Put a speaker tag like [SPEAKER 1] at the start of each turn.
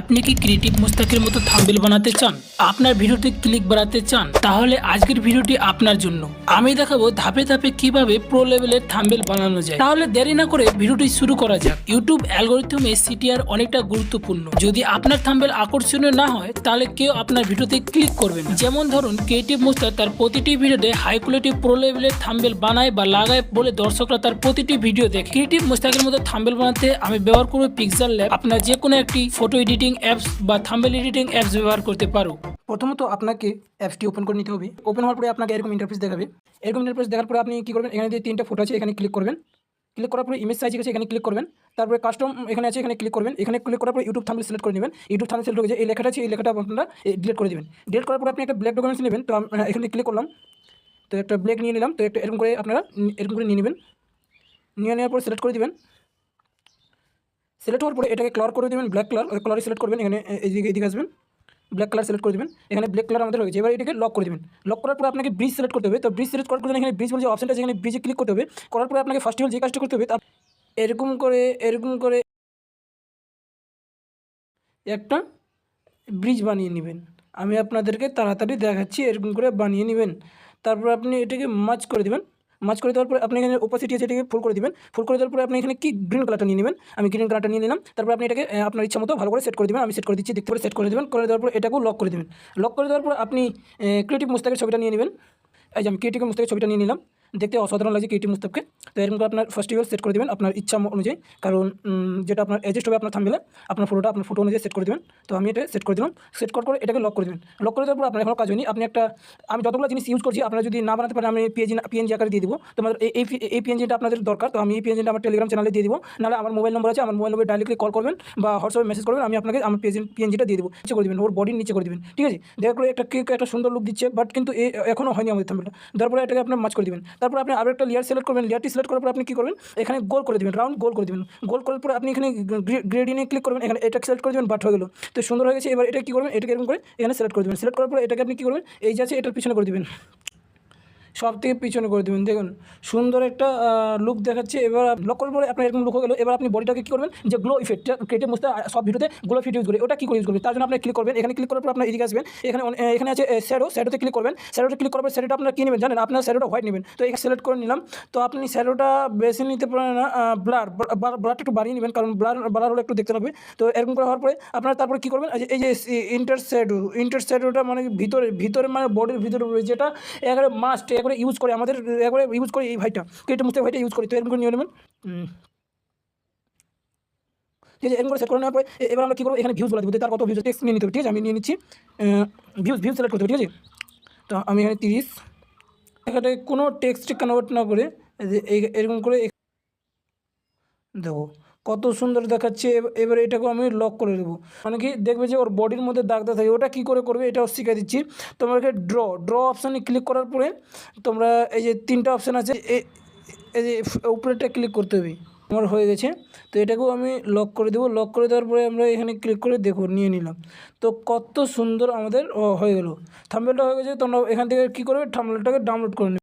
[SPEAKER 1] আপনি কি ক্রিয়েটিভ মুস্তাকের মতো থাম্বেল বানাতে চান? আপনার ভিডিওতে ক্লিক বাড়াতে চান? তাহলে আজকের ভিডিওটি আপনার জন্য। আমি দেখাবো ধাপে ধাপে কীভাবে প্রো লেভেলের থাম্বেল বানানো যায়। তাহলে দেরি না করে ভিডিওটি শুরু করা যাক। ইউটিউব অ্যালগোরিথমে সিটিআর অনেকটা গুরুত্বপূর্ণ। যদি আপনার থাম্বেল আকর্ষণীয় না হয়, তাহলে কেউ আপনার ভিডিওতে ক্লিক করবে না। যেমন ধরুন, ক্রিয়েটিভ মুস্তাক তার প্রতিটি ভিডিওতে হাই কোয়ালিটি প্রো লেভেলের থাম্বেল বানায় বা লাগায় বলে দর্শকরা তার প্রতিটি ভিডিও দেখে। ক্রিয়েটিভ মুস্তাকের মতো থাম্বেল বানাতে আমি ব্যবহার করব পিক্সেল ল্যাব আপনার যে কোনো একটি ফটো এডিটিং অ্যাপস বা থাম্বেল এডিটিং অ্যাপস ব্যবহার করতে পারো।
[SPEAKER 2] প্রথমত আপনাকে অ্যাপসটি ওপেন করে নিতে হবে। ওপেন হওয়ার পরে আপনাকে এরকম ইন্টারফেস দেখাবে। এরকম ইন্টারফেস দেখার পরে আপনি কী করবেন? এখানে যে তিনটা ফটো আছে, এখানে ক্লিক করবেন। ক্লিক করার পরে ইমেজ সাইজ আছে, এখানে ক্লিক করবেন। তারপরে কাস্টম এখানে আছে, এখানে ক্লিক করবেন। এখানে ক্লিক করার পরে ইউটিউব থাম্বনেল সিলেক্ট করে নেবেন। ইউটিউব থাম্বনেল সিলেক্ট হয়ে এই লেখাটা আছে, এই লেখাটা আপনারা ডিলিট করে দেবেন। ডিলিট করার পরে আপনি একটা ব্ল্যাক ডকুমেন্টস নেবেন। তো এখানে ক্লিক করলাম। তো একটা ব্ল্যাক নিয়ে নিলাম। তো একটা এরকম করে আপনারা, এরকম করে নিয়ে নেবেন। নিয়ে নেওয়ার পরে সিলেক্ট করে দিবেন। সিলেক্ট হওয়ার পরে এটাকে ক্লার করে দেবেন ব্ল্যাক কালার কালারে সিলেক্ট করবেন, এখানে এইদিকে এইদিকে আসবেন ব্ল্যাক কালার সিলেক্ট করে দেবেন, এখানে ব্ল্যাক কালার আমাদের হয়েছে এবার এটাকে লক করে দেবেন লক করার পরে আপনাকে ব্রিজ সিলেক্ট করতে হবে, তো ব্রিজ সিলেক্ট করার পরে এখানে ব্রিজ বলে যে অপশনটা এখানে ব্রিজে ক্লিক করতে হবে, করার পরে আপনাকে ফার্স্ট অফ অল যে কাজটা করতে হবে তা এরকম করে এরকম করে একটা ব্রিজ বানিয়ে নেবেন, আমি আপনাদেরকে তাড়াতাড়ি দেখাচ্ছি, এরকম করে বানিয়ে নেবেন, তারপর আপনি এটাকে মাছ করে দেবেন মাছ করে দেওয়ার পরে আপনি এখানে ওপাসিটি আছে এটাকে ফুল করে দেবেন। ফুল করে দেওয়ার পরে আপনি এখানে কি গ্রিন কালারটা নিয়ে নেবেন? আমি গ্রিন কালারটা নিয়ে নিলাম। তারপর আপনি এটাকে আপনার ইচ্ছা মতো ভালো করে সেট করে দেবেন। আমি সেট করে দিচ্ছি, দেখতে পারে সেট করে দেবেন। করে দেওয়ার পর এটাকেও লক করে দেবেন। লক করে দেওয়ার পর আপনি ক্রিয়েটিভ মুস্তাকের ছবিটা নিয়ে নেবেন। এই যে আমি ক্রিয়েটিভ মুস্তাকের ছবিটা নিয়ে নিলাম। দেখতে অসাধারণ লাগছে ক্রিয়েটিভ মুস্তাককে তো এরকম করে আপনার ফেস্টিভ্যাল সেট করে দেবেন আপনার ইচ্ছা অনুযায়ী। কারণ যেটা আপনার অ্যাডজাস্ট হবে আপনার থামবেলে আপনার ফটোটা আপনার ফটো অনুযায়ী সেট করে দেবেন। তো আমি এটা সেট করে দিলাম। সেট করার পরে এটাকে লক করে দেবেন। লক করে দেওয়ার পর আপনার এখনও কাজ হয়নি। আপনি একটা, আমি যতগুলো জিনিস ইউজ করছি, আপনারা যদি না বানাতে পারেন, আমি পিএনজি পিএনজি আকারে দিয়ে দিব। তোমার এই এই পিএনজিটা আপনাদের দরকার। তো আমি এই পিএনজিটা আমার টেলিগ্রাম চ্যানেলে দিয়ে দিব। নাহলে আমার মোবাইল নম্বর আছে, আমার মোবাইল নম্বরে ডাইরেক্টলি কল করবেন বা হোয়াটসঅ্যাপে মেসেজ করবেন। আমি আপনাকে আমার পিএনজি পিএনজিটা দিয়ে দেবো। নিচে করে দেবেন, ওর বডির নিচে করে দেবেন। ঠিক আছে? দেখা করে একটা কেক একটা সুন্দর লুক দিচ্ছে বাট কিন্তু এখনও হয়নি আমাদের থাম্বেলটা তারপরে এটাকে আপনার মাছ করে দেবেন। তারপর আপনি আরও একটা লেয়ার সিলেক্ট করবেন লেয়ারটি সিলেক্ট করার পর আপনি কী করবেন? এখানে গোল করে দেবেন রাউন্ড গোল করে দেবেন। গোল করার পর আপনি এখানে গ্রেডিনে ক্লিক করবেন, এখানে এটা সিলেক্ট করে দেবেন বাট হয়ে গেলো। তো সুন্দর হয়ে গেছে, এবার এটা কী করবেন? এটাকে এরকম করে এখানে সিলেক্ট করে দেবেন। সিলেক্ট করার পর এটাকে আপনি কী করবেন? এই যে আছে, এটার পিছনে করে দেবেন। সব থেকে পিছনে করে দেবেন। দেখুন, সুন্দর একটা লুক দেখাচ্ছে। এবার লক করার পরে আপনার এরকম লুক হয়ে গেলো। এবার আপনি বডিটাকে কী করবেন? যে গ্লো ইফেক্ট কেটে মুছতে সব ভিডিওতে গ্লো ইফেক্ট ইউজ করি ওটা কী করে ইউজ করবেন? তার জন্য আপনি ক্লিক করবেন। এখানে ক্লিক করার পর আপনার এদিকে আসবেন। এখানে এখানে আছে স্যাডো স্যাডোতে ক্লিক করবেন। স্যাডোতে ক্লিক করার পর স্যাডোটা আপনার কী নেবেন জানেন? আপনার স্যাডোটা হোয়াইট নেবেন। তো এখানে সিলেক্ট করে নিলাম। তো আপনি স্যাডোটা বেশি নিতে পারেন না ব্লার ব্লারটা একটু বাড়িয়ে নেবেন। কারণ ব্লার ব্লার হলে একটু দেখতে লাগবে তো এরকম করে হওয়ার পরে আপনার তারপরে কী করবেন? এই যে- এই যে ইন্টার স্যাডো ইন্টার স্যাডোটা মানে ভিতরে ভিতরে মানে বডির ভিতরে যেটা একেবারে মাস্ট একেবারে ইউজ করে আমাদের একবারে ইউজ করি এই ভাইটা। কেটে মুস্তে ভাইটা ইউজ করি তো এরকম করে নিয়ে নেবেন? ঠিক আছে এরকম করে সেট করে নেওয়ার পরে এবার আমরা কী করব? এখানে ভিউজ বলে দেবো। তার কত ভিউজ টেক্সট নিয়ে নিতে হবে ঠিক আছে? আমি নিয়ে নিচ্ছি। ভিউজ ভিউজ সিলেক্ট করতে হবে ঠিক আছে? তো আমি এখানে তিরিশ। এখানে কোনো টেক্সট কনভার্ট না করে এই এরকম করে দেখো কত সুন্দর দেখাচ্ছে, এব- এবারে এটাকে আমি লক করে দেবো। মানে কি দেখবে যে ওর বডির মধ্যে দাগ দাগ থাকে, ওটা কী করে করবে এটাও শিখে দিচ্ছি। তোমাকে ড্র ড্র অপশানে ক্লিক করার পরে তোমরা এই যে তিনটা অপশান আছে এই যে উপরেরটা ক্লিক করতে হবে। আমার হয়ে গেছে। তো এটাকেও আমি লক করে দেবো। লক করে দেওয়ার পরে আমরা এখানে ক্লিক করে দেখো, নিয়ে নিলাম। তো কত সুন্দর আমাদের হয়ে গেল। থাম্বেলটা হয়ে গেছে, তোমরা এখান থেকে কী করবে থাম্বেলটাকে ডাউনলোড করে